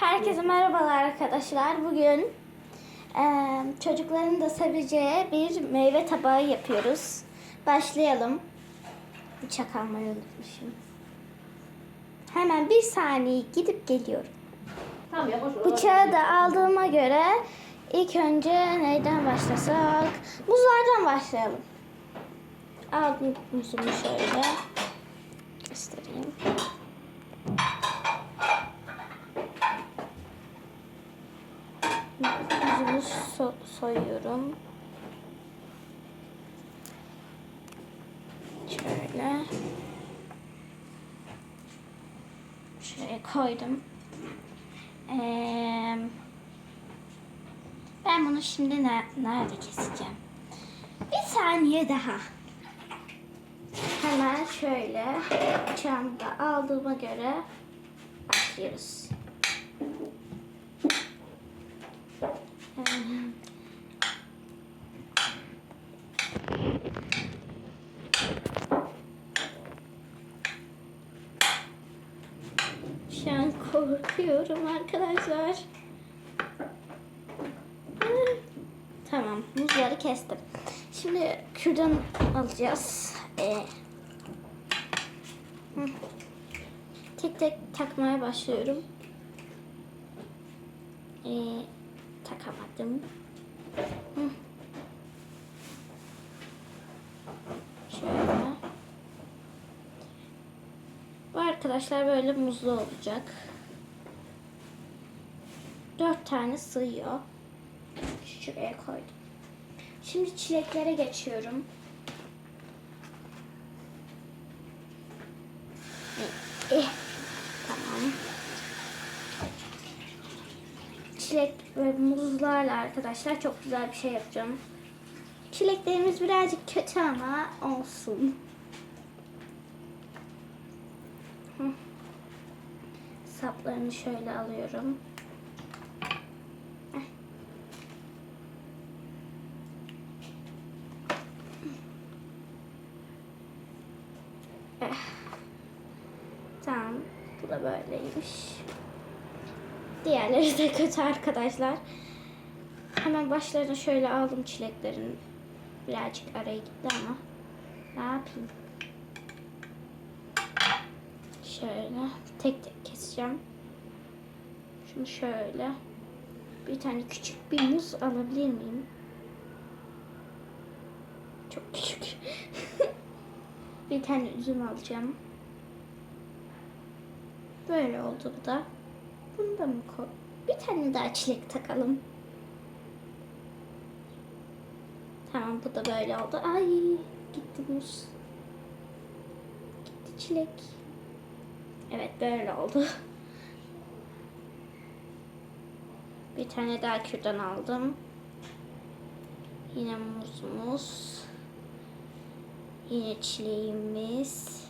Herkese merhabalar arkadaşlar. Bugün eee, çocukların da seveceği bir meyve tabağı yapıyoruz. Başlayalım. Bıçak almayı unutmuşum. Hemen bir saniye gidip geliyorum. Tamam ya boş. Bıçağı da aldığıma göre ilk önce neyden başlasak? Muzlardan başlayalım. Aldım muzumu şöyle. Göstereyim. Muzumu so- soyuyorum. Şöyle. Şuraya koydum. Ee, ben bunu şimdi ne, nerede keseceğim? Bir saniye daha. Hemen şöyle bıçağımı da aldığıma göre başlıyoruz. Ee, Şu an korkuyorum arkadaşlar. Tamam, muzları kestim. Şimdi kürdan alacağız. Ee, tek tek takmaya başlıyorum. Ee, takamadım. Şöyle. Bu arkadaşlar böyle muzlu olacak. Dört tane sığıyor. Şuraya koydum. Şimdi çileklere geçiyorum. Eh, tamam. Çilek ve muzlarla arkadaşlar çok güzel bir şey yapacağım. Çileklerimiz birazcık kötü ama olsun. Saplarını şöyle alıyorum. Tamam. Bu da böyleymiş. Diğerleri de kötü arkadaşlar. Hemen başlarını şöyle aldım çileklerin. Birazcık araya gitti ama. Ne yapayım? Şöyle tek tek keseceğim. Şunu şöyle. Bir tane küçük bir muz alabilir miyim? Çok küçük. bir tane üzüm alacağım. Böyle oldu bu da. Bunu da mı koy? Bir tane daha çilek takalım. Tamam bu da böyle oldu. Ay gitti muz. Gitti çilek. Evet böyle oldu. Bir tane daha kürdan aldım. Yine muzumuz. Yine çileğimiz.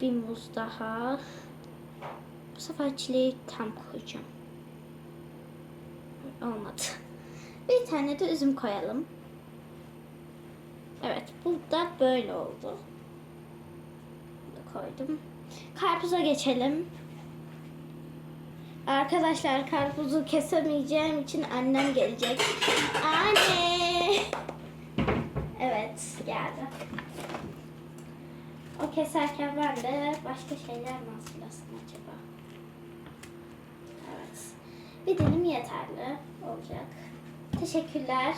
Bir muz daha. Bu sefer çileği tam koyacağım. Olmadı. Bir tane de üzüm koyalım. Evet bu da böyle oldu. Bunu koydum. Karpuza geçelim. Arkadaşlar karpuzu kesemeyeceğim için annem gelecek. Anne! Evet geldi. O keserken ben de başka şeyler mi hazırlasam acaba? Evet. Bir dilim yeterli olacak. Teşekkürler.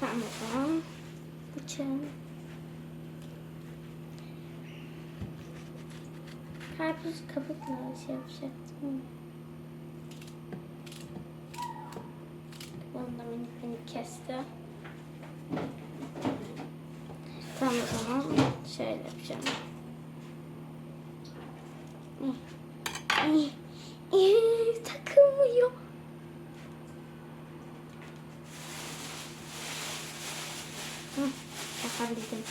Tamam. Bıçağım. Karpuz kabukla şey yapacaktım. Bunu da minik minik kesti. Tamam o zaman şöyle yapacağım. Takılmıyor. Yapabildim.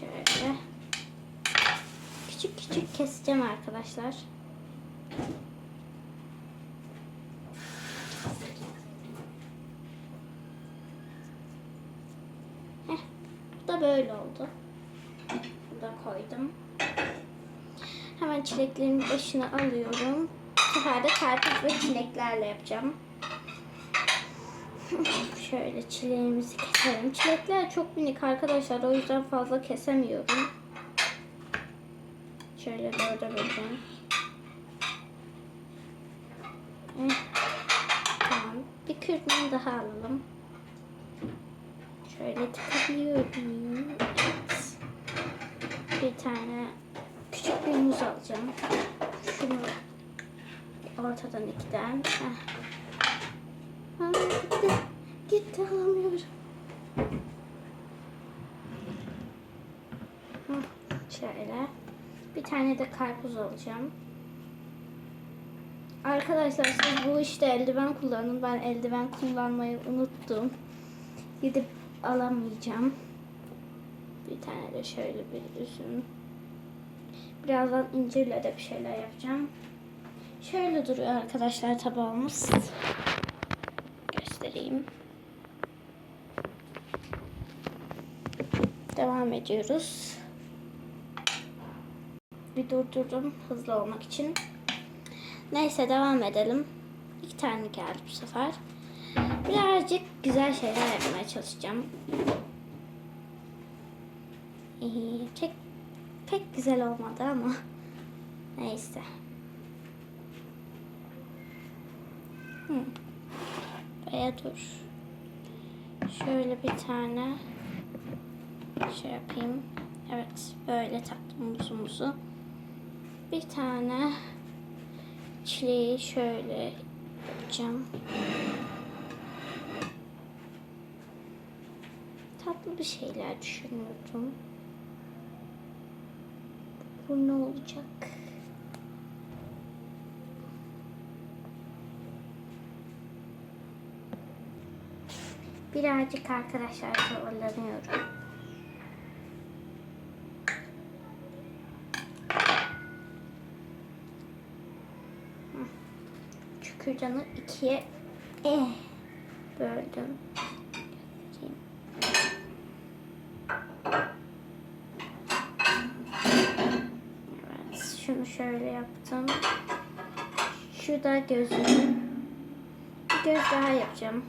Şöyle. Küçük küçük keseceğim arkadaşlar. Heh, bu da böyle oldu. Şunu da koydum. Hemen çileklerin başına alıyorum. Bu sefer ve çileklerle yapacağım. Şöyle çileğimizi keselim. Çilekler çok minik arkadaşlar. O yüzden fazla kesemiyorum. Şöyle dörde böleceğim. Eh, Tamam. Bir kürdan daha alalım. Şöyle tıkabiliyorum. Evet. Bir tane küçük bir muz alacağım. Şunu ortadan ikiden. Heh. Aa, gitti. Gitti alamıyorum. Şöyle. Bir tane de karpuz alacağım. Arkadaşlar siz bu işte eldiven kullanın. Ben eldiven kullanmayı unuttum. Gidip alamayacağım. Bir tane de şöyle bir üzüm. Birazdan incirle de bir şeyler yapacağım. Şöyle duruyor arkadaşlar tabağımız. Göstereyim. Devam ediyoruz. Bir durdurdum hızlı olmak için. Neyse devam edelim. İki tane geldi bu sefer. Birazcık güzel şeyler yapmaya çalışacağım. İyi, pek, pek güzel olmadı ama neyse. Hı. Buraya dur. Şöyle bir tane şey yapayım. Evet, böyle taktım muzumuzu. Bir tane çileği şöyle yapacağım. Tatlı bir şeyler düşünüyordum. Bu ne olacak? Birazcık arkadaşlar zorlanıyorum. Kürdanı ikiye eh, böldüm. Evet, şunu şöyle yaptım. Şu da gözünü. Bir göz daha yapacağım.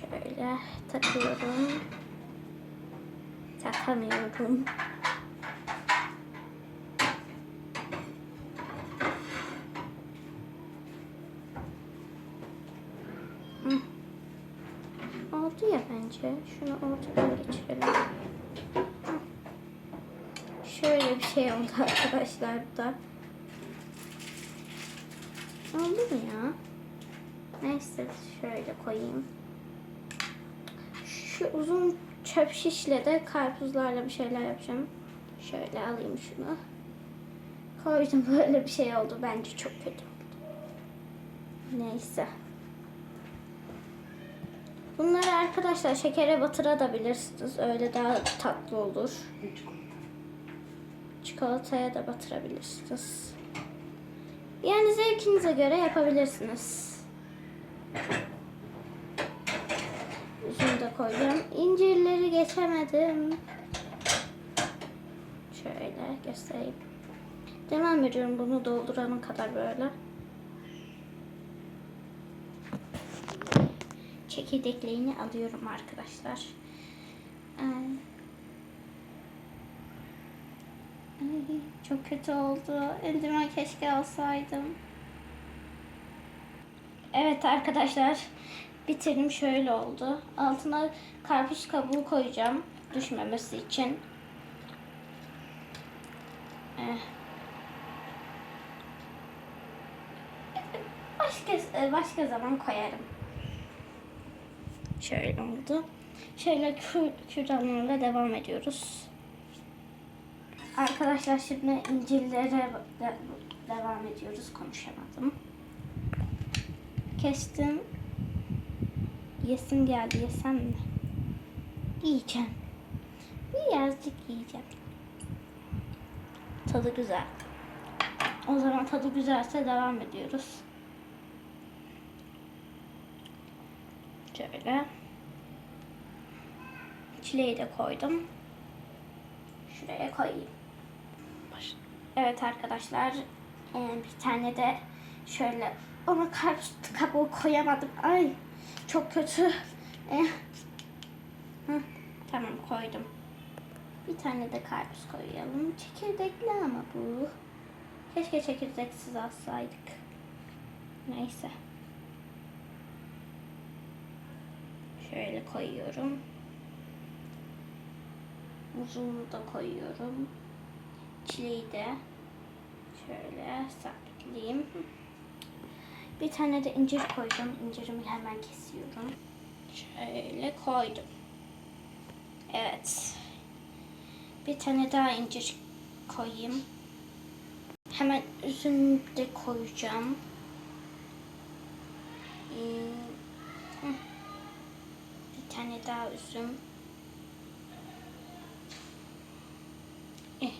Şöyle takıyorum. Takamıyorum. Bence. Şunu ortadan geçirelim. Şöyle bir şey oldu arkadaşlar bu da. Oldu mu ya? Neyse şöyle koyayım. Şu uzun çöp şişle de karpuzlarla bir şeyler yapacağım. Şöyle alayım şunu. Koydum böyle bir şey oldu. Bence çok kötü oldu. Neyse. Bunları arkadaşlar şekere batırabilirsiniz. Öyle daha tatlı olur. Çikolataya da batırabilirsiniz. Yani zevkinize göre yapabilirsiniz. Üzüm de koyacağım. İncirleri geçemedim. Şöyle göstereyim. Devam ediyorum bunu doldurana kadar böyle. Çekirdeklerini alıyorum arkadaşlar. Ee, Ay, çok kötü oldu. Eldiven keşke alsaydım. Evet arkadaşlar. Bitirdim şöyle oldu. Altına karpuz kabuğu koyacağım. Düşmemesi için. Eh. Başka başka zaman koyarım. Şöyle oldu. Şöyle kür, kürdanlarla devam ediyoruz. Arkadaşlar şimdi incirlere de- devam ediyoruz. Konuşamadım. Kestim. Yesim geldi. Yesem mi? Yiyeceğim. Birazcık yiyeceğim. Tadı güzel. O zaman tadı güzelse devam ediyoruz. Şöyle. Çileği de koydum. Şuraya koyayım. Evet arkadaşlar e, bir tane de şöyle ama karpuz kabuğu koyamadım. Ay çok kötü. E, tamam koydum. Bir tane de karpuz koyalım. Çekirdekli ama bu. Keşke çekirdeksiz alsaydık. Neyse. Şöyle koyuyorum. Muzunu da koyuyorum. Çileği de şöyle sabitleyeyim. Bir tane de incir koydum. İncirimi hemen kesiyorum. Şöyle koydum. Evet. Bir tane daha incir koyayım. Hemen üzüm de koyacağım. Daha üzüm. Eh,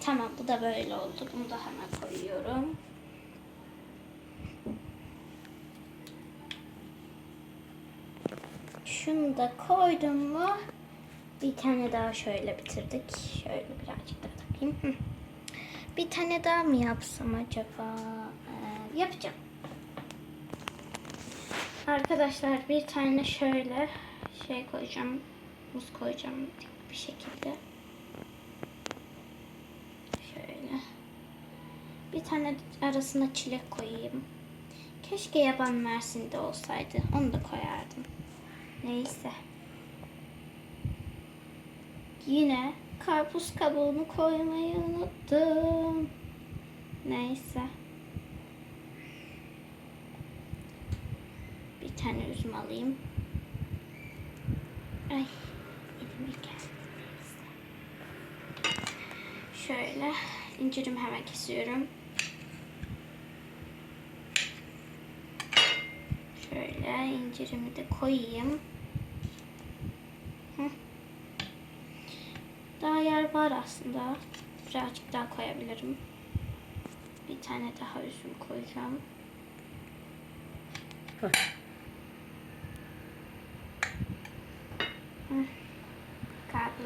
Tamam bu da böyle oldu. Bunu da hemen koyuyorum. Şunu da koydum mu? Bir tane daha şöyle bitirdik. Şöyle birazcık daha takayım. Bir tane daha mı yapsam acaba? Ee, yapacağım. Arkadaşlar bir tane şöyle şey koyacağım. Muz koyacağım dik bir şekilde. Şöyle. Bir tane arasına çilek koyayım. Keşke yaban mersinde olsaydı. Onu da koyardım. Neyse. Yine karpuz kabuğunu koymayı unuttum. Neyse. Bir tane üzüm alayım. Ay, elime geldi. Şöyle incirimi hemen kesiyorum. Şöyle incirimi de koyayım. Daha yer var aslında. Birazcık daha koyabilirim. Bir tane daha üzüm koyacağım. Hı.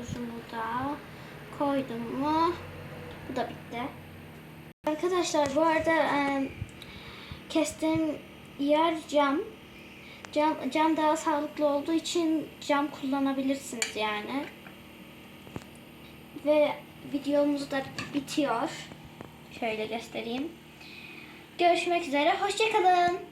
Karpuzumu da koydum mu? Bu da bitti. Arkadaşlar bu arada e, kestiğim yer cam. Cam, cam daha sağlıklı olduğu için cam kullanabilirsiniz yani. Ve videomuz da bitiyor. Şöyle göstereyim. Görüşmek üzere. Hoşçakalın.